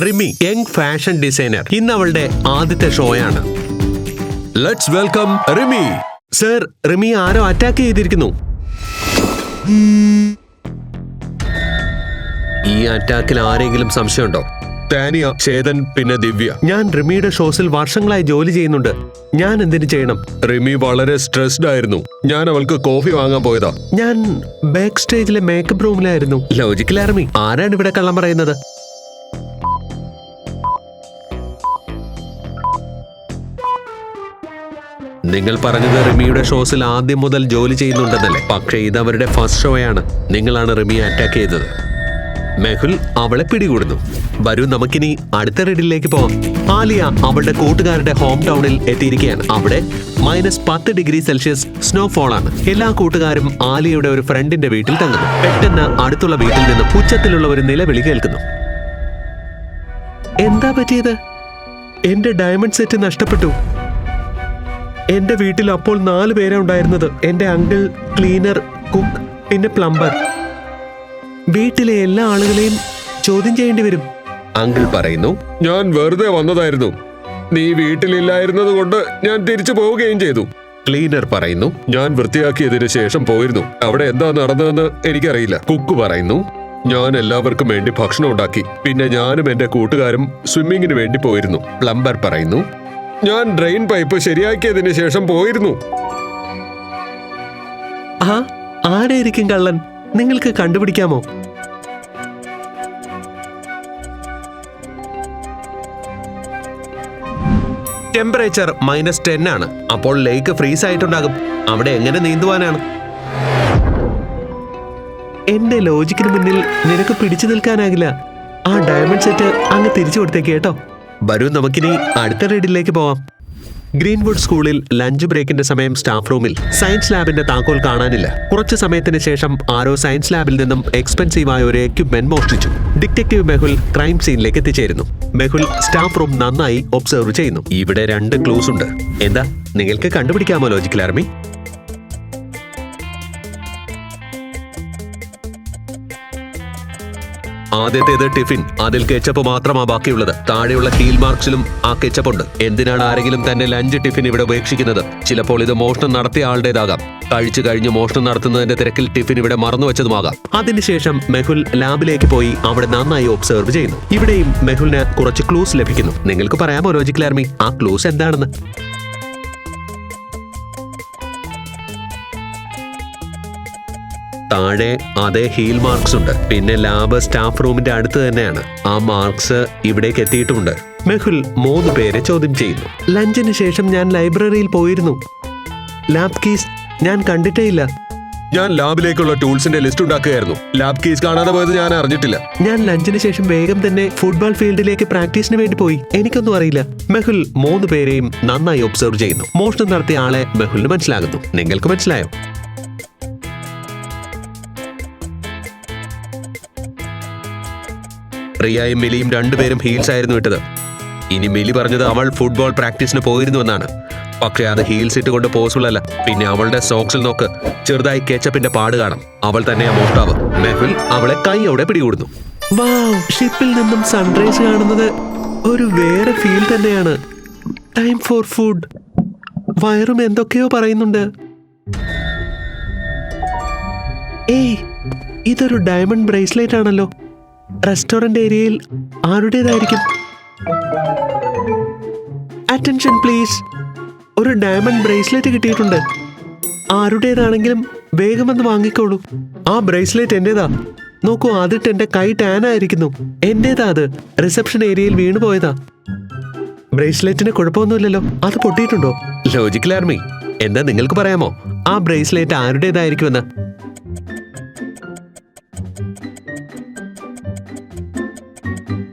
Rimi young fashion designer ഇന്ന് അവളുടെ ആദ്യത്തെ ഷോയാണ്. Let's welcome Rimi. Sir Rimi arrow attack ചെയ്തിരിക്കുന്നു. ഈ അറ്റാക്കിൽ ആരെങ്കിലും സംശയമുണ്ടോ? താനിയ ചേതൻ പിന്നെ ദിവ്യ. ഞാൻ റിമിയുടെ ഷോസിൽ വർഷങ്ങളായി ജോലി ചെയ്യുന്നുണ്ട്. ഞാൻ എന്തിനു ചെയ്യണം? റിമി വളരെ സ്ട്രെസ്ഡ് ആയിരുന്നു. ഞാൻ അവൾക്ക് കോഫി വാങ്ങാൻ പോയതാ. ഞാൻ ബാക്ക് സ്റ്റേജിലെ മേക്കപ്പ് റൂമിലായിരുന്നു ലോജിക്കൽ ആർമി ആരാണ് ഇവിടെ കള്ളം പറയുന്നത്? നിങ്ങൾ പറഞ്ഞത് റിമിയുടെ ഷോസിൽ ആദ്യം മുതൽ ജോലി ചെയ്യുന്നുണ്ടെന്നല്ലേ? പക്ഷേ ഇത് അവരുടെ ഫസ്റ്റ് ഷോയാണ്. നിങ്ങളാണ് റിമിയെ അറ്റാക്ക് ചെയ്തത്. മെഹുൽ അവളെ പിടികൂടുന്നു. വരൂ നമുക്കിനി അടുത്ത റെഡിലേക്ക് പോവാം. ആലിയ അവളുടെ കൂട്ടുകാരുടെ ഹോം ടൗണിൽ എത്തിയിരിക്കുകയാണ്. അവിടെ മൈനസ് പത്ത് ഡിഗ്രി സെൽഷ്യസ് സ്നോഫോൾ ആണ്. എല്ലാ കൂട്ടുകാരും ആലിയയുടെ ഒരു ഫ്രണ്ടിന്റെ വീട്ടിൽ തങ്ങുന്നു. പെട്ടെന്ന് അടുത്തുള്ള വീട്ടിൽ നിന്ന് പുച്ഛത്തിലുള്ള ഒരു നിലവിളി കേൾക്കുന്നു. എന്താ പറ്റിയത്? എന്റെ ഡയമണ്ട് സെറ്റ് നഷ്ടപ്പെട്ടു. എന്റെ വീട്ടിൽ അപ്പോൾ നാല് പേരെ ഉണ്ടായിരുന്നത്. എന്റെ അങ്കിൾ ക്ലീനർ കുക്ക് പിന്നെ പ്ലംബർ. വീട്ടിലെ എല്ലാ ആളുകളെയും ചോദ്യം ചെയ്യേണ്ടി വരും. അങ്കിൾ പറയുന്നു ഞാൻ വെറുതെ വന്നതായിരുന്നു. നീ വീട്ടിലില്ലായിരുന്നത് കൊണ്ട് ഞാൻ തിരിച്ചു പോവുകയും ചെയ്തു. ക്ലീനർ പറയുന്നു ഞാൻ വൃത്തിയാക്കിയതിനു ശേഷം പോയിരുന്നു. അവിടെ എന്താ നടന്നതെന്ന് എനിക്കറിയില്ല. കുക്ക് പറയുന്നു ഞാൻ എല്ലാവർക്കും വേണ്ടി ഭക്ഷണം ഉണ്ടാക്കി. പിന്നെ ഞാനും എന്റെ കൂട്ടുകാരും സ്വിമ്മിങ്ങിന് വേണ്ടി പോയിരുന്നു. പ്ലംബർ പറയുന്നു ഞാൻ ഡ്രെയിൻ പൈപ്പ് ശരിയാക്കിയതിന് ശേഷം പോയിരുന്നു. ആ ആരായിരിക്കും കള്ളൻ? നിങ്ങൾക്ക് കണ്ടുപിടിക്കാമോ? ടെമ്പറേച്ചർ മൈനസ് ടെൻ ആണ്. അപ്പോൾ ലേക്ക് ഫ്രീസ് ആയിട്ടുണ്ടാകും. അവിടെ എങ്ങനെ നീന്തുവാനാണ്? എന്റെ ലോജിക്കിന് മുന്നിൽ നിനക്ക് പിടിച്ചു നിൽക്കാനാകില്ല. ആ ഡയമണ്ട് സെറ്റ് അങ്ങ് തിരിച്ചു കൊടുത്തേക്ക് കേട്ടോ. വരൂ നമുക്കിനി അടുത്ത റീഡിലേക്ക് പോവാം. ഗ്രീൻവുഡ് സ്കൂളിൽ ലഞ്ച് ബ്രേക്കിന്റെ സമയം സ്റ്റാഫ് റൂമിൽ സയൻസ് ലാബിന്റെ താക്കോൽ കാണാനില്ല. കുറച്ച് സമയത്തിന് ശേഷം ആരോ സയൻസ് ലാബിൽ നിന്നും എക്സ്പെൻസീവായ ഒരു എക്യുപ്മെന്റ് മോഷ്ടിച്ചു. ഡിറ്റക്റ്റീവ് മെഹുൽ ക്രൈം സീനിലേക്ക് എത്തിച്ചേരുന്നു. മെഹുൽ സ്റ്റാഫ് റൂം നന്നായി ഒബ്സർവ് ചെയ്യുന്നു. ഇവിടെ രണ്ട് ക്ലൂസ് ഉണ്ട്. എന്താ നിങ്ങൾക്ക് കണ്ടുപിടിക്കാമോ ലോജിക്കൽ ആർമി? ആദ്യത്തേത് ടിഫിൻ. അതിൽ കെച്ചപ്പ് മാത്രമാ ബാക്കിയുള്ളത്. താഴെയുള്ള ഹീൽ മാർക്സിലും ആ കെച്ചപ്പ് ഉണ്ട്. എന്തിനാണ് ആരെങ്കിലും തന്നെ ലഞ്ച് ടിഫിൻ ഇവിടെ ഉപേക്ഷിക്കുന്നത്? ചിലപ്പോൾ ഇത് മോഷണം നടത്തിയ ആളുടേതാകാം. കഴിച്ചു കഴിഞ്ഞ് മോഷണം നടത്തുന്നതിന്റെ തിരക്കിൽ ടിഫിൻ ഇവിടെ മറന്നു വെച്ചതുമാകാം അതിനുശേഷം മെഹുൽ ലാബിലേക്ക് പോയി അവിടെ നന്നായി ഒബ്സർവ് ചെയ്യുന്നു. ഇവിടെയും മെഹുലിന് കുറച്ച് ക്ലൂസ് ലഭിക്കുന്നു. നിങ്ങൾക്ക് പറയാമോ ലോജിക്കൽ ആർമി? ആ ക്ലൂസ് എന്താണെന്ന്? താഴെ അതേ ഹീൽ മാർക്സ് ഉണ്ട്. പിന്നെ ലാബ് സ്റ്റാഫ് റൂമിന്റെ അടുത്ത് തന്നെയാണ്. ആ മാർക്സ് ഇവിടേക്ക് എത്തിയിട്ടുമുണ്ട് മെഹുൽ മൂന്ന് പേരെ ചോദ്യം ചെയ്യുന്നു. ലഞ്ചിന് ശേഷം ഞാൻ ലൈബ്രറിയിൽ പോയിരുന്നു. ലാബ് കീസ് ഞാൻ കണ്ടിട്ടേ ഇല്ല. ഞാൻ ലാബിലേക്കുള്ള ടൂൾസിന്റെ ലിസ്റ്റ് ഉണ്ടാക്കുകയായിരുന്നു. ലാബ് കീസ് കാണാതെ പോയത് ഞാൻ അറിഞ്ഞിട്ടില്ല. ഞാൻ ലഞ്ചിന് ശേഷം വേഗം തന്നെ ഫുട്ബോൾ ഫീൽഡിലേക്ക് പ്രാക്ടീസിന് വേണ്ടി പോയി. എനിക്കൊന്നും അറിയില്ല. മെഹുൽ മൂന്ന് പേരെയും നന്നായി ഒബ്സർവ് ചെയ്യുന്നു. മോഷണം നടത്തിയ ആളെ മെഹുലിന് മനസ്സിലാകുന്നു. നിങ്ങൾക്ക് മനസ്സിലായോ? റിയയും മിലിയും രണ്ടുപേരും ഹീൽസ് ആയിരുന്നു ഇട്ടത്. ഇനി മിലി പറഞ്ഞത് അവൾ ഫുട്ബോൾ പ്രാക്ടീസിന് പോയിരുന്നു എന്നാണ്. പക്ഷേ അത് ഹീൽസ് ഇട്ട് കൊണ്ട് പോസിബിൾ അല്ല. പിന്നെ അവളുടെ സോക്സിൽ നോക്ക്. ചെറുതായി കെച്ചപ്പിന്റെ പാട് കാണാം. അവൾ തന്നെയാ മോഷ്ടാവ്. മെഹുൽ അവളെ കൈയോടെ പിടികൂടുന്നു. ഷിപ്പിൽ നിന്നും സൺറൈസ് കാണുന്നത് ഒരു വേറെ ഫീൽ തന്നെയാണ്. ടൈം ഫോർ ഫുഡ് വയറും എന്തൊക്കെയോ പറയുന്നുണ്ട്. ഏയ് ഇതൊരു ഡയമണ്ട് ബ്രേസ്ലെറ്റ് ആണല്ലോ. റെസ്റ്റോറന്റ് ഏരിയയിൽ ആരുടേതായിരിക്കും? അറ്റൻഷൻ പ്ലീസ് ഒരു ഡയമണ്ട് ബ്രേസ്ലെറ്റ് കിട്ടിയിട്ടുണ്ട്. ആരുടേതാണെങ്കിലും വേഗം വന്ന് വാങ്ങിക്കോളൂ. ആ ബ്രേസ്ലെറ്റ് എന്റേതാ? നോക്കൂ അതിട്ട് എന്റെ കൈ ടാൻ ആയിരിക്കുന്നു. എന്റേതാ അത്? റിസപ്ഷൻ ഏരിയയിൽ വീണുപോയതാ ബ്രേസ്ലെറ്റിന് കുഴപ്പമൊന്നുമില്ലല്ലോ. അത് പൊട്ടിയിട്ടുണ്ടോ? ലോജിക്കൽ ആർമി എന്താ നിങ്ങൾക്ക് പറയാമോ? ആ ബ്രേസ്ലെറ്റ് ആരുടേതായിരിക്കുമെന്ന്?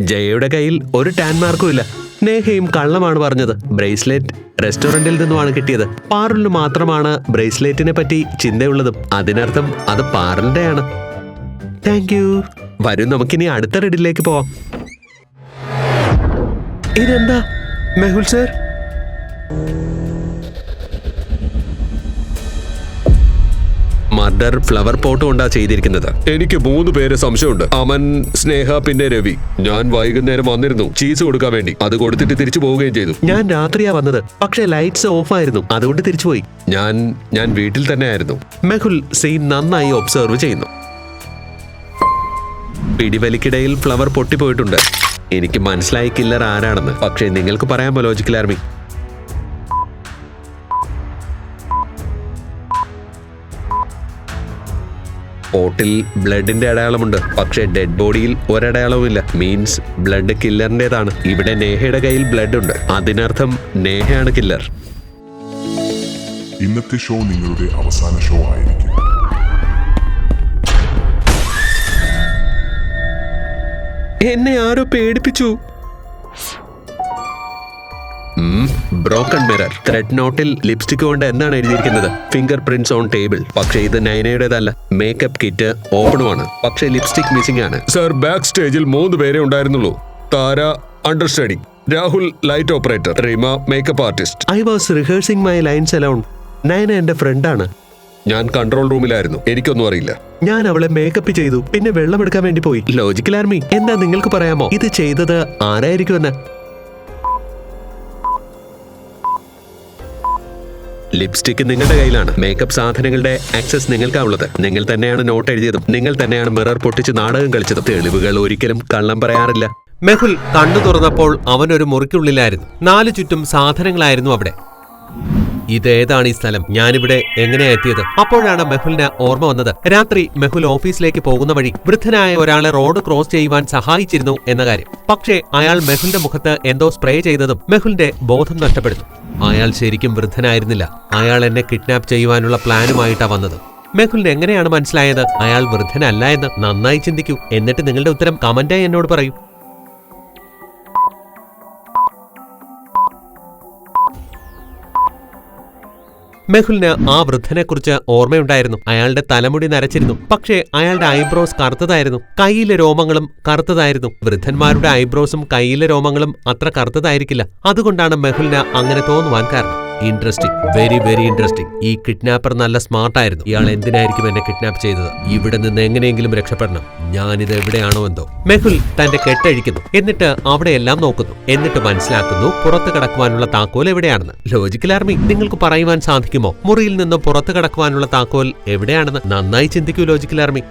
ജയയുടെ കയ്യിൽ ഒരു ടാൻ മാർക്കും ഇല്ല. നേഹയും കള്ളമാണ് പറഞ്ഞത്. ബ്രേസ്ലെറ്റ് റെസ്റ്റോറന്റിൽ നിന്നുമാണ് കിട്ടിയത്. പാറുലിന് മാത്രമാണ് ബ്രേസ്ലെറ്റിനെ പറ്റി ചിന്തയുള്ളതും. അതിനർത്ഥം അത് പാറലിന്റെയാണ്. താങ്ക് യു വരും നമുക്കിനി അടുത്ത റെഡിലേക്ക് പോവാം. ഇതെന്താ? Mehul sir murder flower pot കൊണ്ടാ ചെയ്തിരിക്കുന്നത്. എനിക്ക് മൂന്ന് പേര് സംശയമുണ്ട്. അമൻ സ്നേഹ പിന്നെ രവി. ഞാൻ വൈകുന്നേരം വന്നിരുന്നു. ചീസ് കൊടുക്കാൻ വേണ്ടി. അത് കൊടുത്തിട്ട് തിരിച്ചു പോവുകയും ചെയ്തു. ഞാൻ രാത്രിയാ വന്നത്. പക്ഷെ ലൈറ്റ്സ് ഓഫ് ആയിരുന്നു. അതുകൊണ്ട് തിരിച്ചു പോയി. ഞാൻ ഞാൻ വീട്ടിൽ തന്നെ ആയിരുന്നു മെഹുൽ സീൻ നന്നായി ഒബ്സർവ് ചെയ്യുന്നു. പിടിവലിക്കിടയിൽ ഫ്ലവർ പൊട്ടിപ്പോയിട്ടുണ്ട്. എനിക്ക് മനസ്സിലായി കില്ലർ ആരാണെന്ന്. പക്ഷേ നിങ്ങൾക്ക് പറയാമോ ലോജിക്കൽ ആർമി പോട്ടിൽ ബ്ലഡിന്റെ അടയാളമുണ്ട്. പക്ഷേ ഡെഡ് ബോഡിയിൽ ഒരടയാളവുമില്ല. Means blood കില്ലറിന്റേതാണ്. ഇവിടെ നേഹയുടെ കയ്യിൽ ബ്ലഡ് ഉണ്ട്. അതിനർത്ഥം നേഹയാണ് കില്ലർ. ഇന്നത്തെ ഷോ നിങ്ങളുടെ അവസാന ഷോ ആയിരിക്കും. എന്നെ ആരോ പേടിപ്പിച്ചു. ബ്രോക്കൺ മിറർ ത്രെഡ് നോട്ടിൽ ലിപ്സ്റ്റിക് കൊണ്ട് എന്താണ് എഴുതിയിരിക്കുന്നത്? ഫിംഗർ പ്രിന്റ്സ് ഓൺ ടേബിൾ പക്ഷേ ഇത് നൈനയുടേതല്ല മേക്കപ്പ് കിറ്റ് ഓപ്പണുമാണ് പക്ഷേ ലിപ്സ്റ്റിക് മിസ്സിംഗ് ആണ്. സർ ബാക്ക് സ്റ്റേജിൽ മൂന്ന് പേരെ ഉണ്ടായിരുന്നുള്ളൂ. Tara understanding Rahul light operator Reema makeup artist I was rehearsing my lines alone Nayana എന്റെ ഫ്രണ്ടാണ് ഞാൻ കൺട്രോൾ റൂമിലായിരുന്നു എനിക്കൊന്നും അറിയില്ല. ഞാൻ അവളെ മേക്കപ്പ് ചെയ്തു. പിന്നെ വെള്ളം എടുക്കാൻ വേണ്ടി പോയി. ലോജിക്കൽ ആർമി എന്താ നിങ്ങൾക്ക് പറയാമോ? ഇത് ചെയ്തത് ആരായിരിക്കുമെന്ന്? ലിപ്സ്റ്റിക് നിങ്ങളുടെ കയ്യിലാണ്. മേക്കപ്പ് സാധനങ്ങളുടെ ആക്സസ് നിങ്ങൾക്കാവുള്ളത് നിങ്ങൾ തന്നെയാണ് നോട്ട് എഴുതിയതും നിങ്ങൾ തന്നെയാണ് മിറർ പൊട്ടിച്ച് നാടകം കളിച്ചതും. തെളിവുകൾ ഒരിക്കലും കള്ളം പറയാറില്ല. മെഹുൽ കണ്ണു തുറന്നപ്പോൾ അവനൊരു മുറിക്കുള്ളിലായിരുന്നു. നാലു ചുറ്റും സാധനങ്ങളായിരുന്നു അവിടെ. ഇതേതാണ് ഈ സ്ഥലം? ഞാനിവിടെ എങ്ങനെയാ എത്തിയത്? അപ്പോഴാണ് മെഹുലിന് ഓർമ്മ വന്നത്. രാത്രി മെഹുൽ ഓഫീസിലേക്ക് പോകുന്ന വഴി വൃദ്ധനായ ഒരാളെ റോഡ് ക്രോസ് ചെയ്യുവാൻ സഹായിച്ചിരുന്നു എന്ന കാര്യം. പക്ഷേ അയാൾ മെഹുലിന്റെ മുഖത്ത് എന്തോ സ്പ്രേ ചെയ്തതും മെഹുലിന്റെ ബോധം നഷ്ടപ്പെടുന്നു. അയാൾ ശരിക്കും വൃദ്ധനായിരുന്നില്ല. അയാൾ എന്നെ കിഡ്നാപ്പ് ചെയ്യുവാനുള്ള പ്ലാനുമായിട്ടാ വന്നത്. മെഹുലിന് എങ്ങനെയാണ് മനസ്സിലായത്? അയാൾ വൃദ്ധനല്ല എന്ന് നന്നായി ചിന്തിക്കൂ. എന്നിട്ട് നിങ്ങളുടെ ഉത്തരം കമന്റായി എന്നോട് പറയൂ. മെഹുലിന് ആ വൃദ്ധനെക്കുറിച്ച് ഓർമ്മയുണ്ടായിരുന്നു. അയാളുടെ തലമുടി നരച്ചിരുന്നു. പക്ഷേ അയാളുടെ ഐബ്രോസ് കറുത്തതായിരുന്നു. കൈയിലെ രോമങ്ങളും കറുത്തതായിരുന്നു. വൃദ്ധന്മാരുടെ ഐബ്രോസും കൈയിലെ രോമങ്ങളും അത്ര കറുത്തതായിരിക്കില്ല. അതുകൊണ്ടാണ് മെഹുലിന് അങ്ങനെ തോന്നുവാൻ കാരണം. ഇൻട്രസ്റ്റിംഗ് വെരി വെരി ഇൻട്രസ്റ്റിംഗ് ഈ കിഡ്നാപ്പർ നല്ല സ്മാർട്ടായിരുന്നു ഇയാൾ എന്തിനായിരിക്കും എന്നെ കിഡ്നാപ്പ് ചെയ്തത്? ഇവിടെ നിന്ന് എങ്ങനെയെങ്കിലും രക്ഷപ്പെടണം. ഞാനിത് എവിടെയാണോ എന്തോ. മെഹുൽ തന്റെ കെട്ടഴിക്കുന്നു. എന്നിട്ട് അവിടെയെല്ലാം നോക്കുന്നു. എന്നിട്ട് മനസ്സിലാക്കുന്നു പുറത്തു കടക്കുവാനുള്ള താക്കോൽ എവിടെയാണെന്ന്. ലോജിക്കൽ ആർമി നിങ്ങൾക്ക് പറയുവാൻ സാധിക്കുമോ? മുറിയിൽ നിന്ന് പുറത്തു കടക്കുവാനുള്ള താക്കോൽ എവിടെയാണെന്ന് നന്നായി ചിന്തിക്കൂ ലോജിക്കൽ ആർമി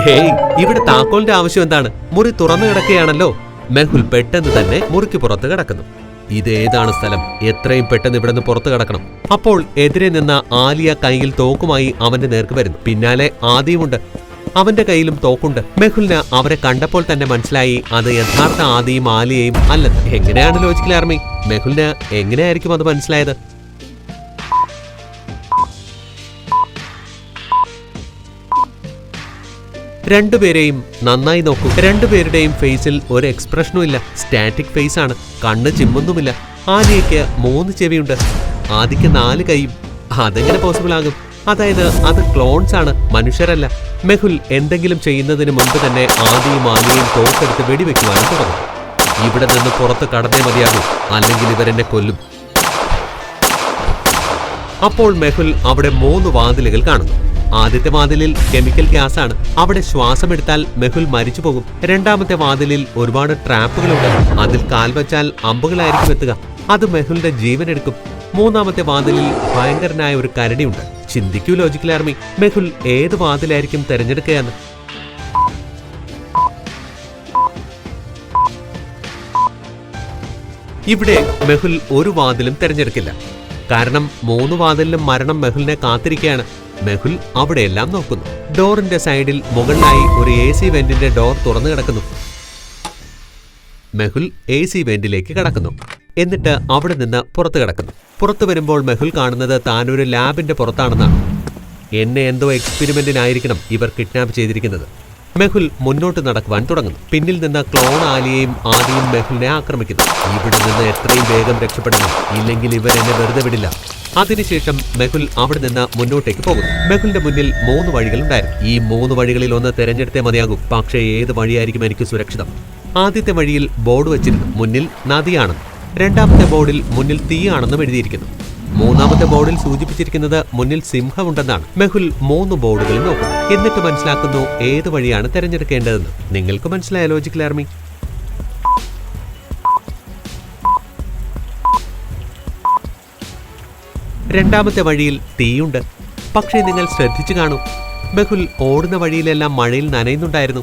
ഹേയ് ഇവിടെ താക്കോലിന്റെ ആവശ്യം എന്താണ്? മുറി തുറന്നു കിടക്കുകയാണല്ലോ. മെഹുൽ പെട്ടെന്ന് തന്നെ മുറിക്ക് പുറത്ത് കിടക്കുന്നു. ഇതേതാണ് സ്ഥലം. എത്രയും പെട്ടെന്ന് ഇവിടെ നിന്ന് പുറത്തു കിടക്കണം. അപ്പോൾ എതിരെ നിന്ന ആലിയ കൈയിൽ തോക്കുമായി അവന്റെ നേർക്ക് വരുന്നു. പിന്നാലെ ആദിയുമുണ്ട്. അവന്റെ കയ്യിലും തോക്കുണ്ട്. മെഹുലിന് അവരെ കണ്ടപ്പോൾ തന്നെ മനസ്സിലായി അത് യഥാർത്ഥ ആദിയും ആലിയയും അല്ലെന്ന് എങ്ങനെയാണ് ലോജിക്കൽ ആർമി മെഹുലിന് എങ്ങനെയായിരിക്കും അത് മനസ്സിലായത്? രണ്ടുപേരെയും നന്നായി നോക്കൂ. രണ്ടുപേരുടെയും ഫേസിൽ ഒരു എക്സ്പ്രഷനും ഇല്ല. സ്റ്റാറ്റിക് ഫേസ് ആണ്. കണ്ണ് ചിമ്മുന്നുമില്ല. ആലിയയ്ക്ക് മൂന്ന് ചെവിയുണ്ട്. ആദിക്ക് നാല് കൈയും. അതെങ്ങനെ പോസിബിൾ ആകും? അതായത് അത് ക്ലോൺസ് ആണ്. മനുഷ്യരല്ല. മെഹുൽ എന്തെങ്കിലും ചെയ്യുന്നതിന് മുൻപ് തന്നെ ആദിയും ആദ്യയും തോക്കെടുത്ത് വെടിവെക്കുവാനും തുടങ്ങും. ഇവിടെ നിന്ന് പുറത്ത് കടന്നേ മതിയാകും. അല്ലെങ്കിൽ ഇവരെന്നെ കൊല്ലും. അപ്പോൾ മെഹുൽ അവിടെ മൂന്ന് വാതിലുകൾ കാണുന്നു. ആദ്യത്തെ വാതിലിൽ കെമിക്കൽ ഗ്യാസ് ആണ് അവിടെ ശ്വാസമെടുത്താൽ മെഹുൽ മരിച്ചു പോകും രണ്ടാമത്തെ വാതിലിൽ ഒരുപാട് ട്രാപ്പുകളുണ്ട്. അതിൽ കാൽ വച്ചാൽ അമ്പുകളായിരിക്കും എത്തുക. അത് മെഹുലിന്റെ ജീവൻ എടുക്കും മൂന്നാമത്തെ വാതിലിൽ ഭയങ്കരനായ ഒരു കരടിയുണ്ട്. ചിന്തിക്കൂ ലോജിക്കൽ ആർമി. മെഹുൽ ഏത് വാതിലായിരിക്കും തെരഞ്ഞെടുക്കുകയെന്ന് ഇവിടെ മെഹുൽ ഒരു വാതിലും തിരഞ്ഞെടുക്കില്ല. കാരണം മൂന്ന് വാതിലിലും മരണം മെഹുലിനെ കാത്തിരിക്കുകയാണ്. മെഹുൽ അവിടെയെല്ലാം നോക്കുന്നു. ഡോറിന്റെ സൈഡിൽ മുകളിലായി ഒരു എ സി വെന്റിന്റെ ഡോർ തുറന്നു കിടക്കുന്നു. മെഹുൽ എ സി വെന്റിലേക്ക് കടക്കുന്നു. എന്നിട്ട് അവിടെ നിന്ന് പുറത്തു കിടക്കുന്നു. പുറത്തു വരുമ്പോൾ മെഹുൽ കാണുന്നത് താനൊരു ലാബിന്റെ പുറത്താണെന്നാണ്. എന്നെ എന്തോ എക്സ്പെരിമെന്റിനായിരിക്കണം ഇവർ കിഡ്നാപ്പ് ചെയ്തിരിക്കുന്നത്. മെഹുൽ മുന്നോട്ട് നടക്കുവാൻ തുടങ്ങുന്നു. പിന്നിൽ നിന്ന് ക്ലോൺ ആലിയെയും ആദിയും മെഹുലിനെ ആക്രമിക്കുന്നു. ഇവിടെ നിന്ന് എത്രയും വേഗം രക്ഷപ്പെടണം. ഇല്ലെങ്കിൽ ഇവർ എന്നെ വെറുതെ വിടില്ല. അതിനുശേഷം മെഹുൽ അവിടെ നിന്ന് മുന്നോട്ടേക്ക് പോകുന്നു. മെഹുലിന്റെ മുന്നിൽ മൂന്ന് വഴികളുണ്ടായിരുന്നു. ഈ മൂന്ന് വഴികളിൽ ഒന്ന് തെരഞ്ഞെടുത്തേ മതിയാകും. പക്ഷേ ഏത് വഴിയായിരിക്കും എനിക്ക് സുരക്ഷിതം? ആദ്യത്തെ വഴിയിൽ ബോർഡ് വെച്ചിരുന്നു. മുന്നിൽ നദിയാണെന്ന് രണ്ടാമത്തെ ബോർഡിൽ മുന്നിൽ തീയാണെന്നും എഴുതിയിരിക്കുന്നു. മൂന്നാമത്തെ ബോർഡിൽ സൂചിപ്പിച്ചിരിക്കുന്നത് മുന്നിൽ സിംഹമുണ്ടെന്നാണ്. മെഹുൽ മൂന്ന് ബോർഡുകൾ നോക്കുന്നു എന്നിട്ട് മനസ്സിലാക്കുന്നു ഏത് വഴിയാണ് തിരഞ്ഞെടുക്കേണ്ടതെന്ന്. നിങ്ങൾക്ക് മനസ്സിലായ ലോജിക്കൽ ആർമി രണ്ടാമത്തെ വഴിയിൽ തീയുണ്ട്. പക്ഷേ നിങ്ങൾ ശ്രദ്ധിച്ചു കാണൂ. ബഹുൽ ഓടുന്ന വഴിയിലെല്ലാം മഴയിൽ നനയുന്നുണ്ടായിരുന്നു.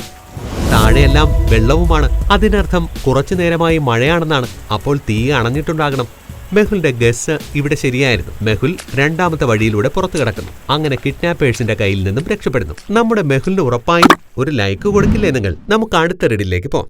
താഴെയെല്ലാം വെള്ളവുമാണ്. അതിനർത്ഥം കുറച്ചു നേരമായി മഴയാണെന്നാണ്. അപ്പോൾ തീ അണഞ്ഞിട്ടുണ്ടാകണം. മെഹുലിന്റെ ഗസ് ഇവിടെ ശരിയായിരുന്നു. മെഹുൽ രണ്ടാമത്തെ വഴിയിലൂടെ പുറത്തു കിടക്കുന്നു. അങ്ങനെ കിഡ്നാപ്പേഴ്സിന്റെ കയ്യിൽ നിന്നും രക്ഷപ്പെടുന്നു. നമ്മുടെ മെഹുലിന് ഉറപ്പായും ഒരു ലൈക്ക് കൊടുക്കില്ലേ നിങ്ങൾ? നമുക്ക് അടുത്ത റെഡിലേക്ക് പോകാം.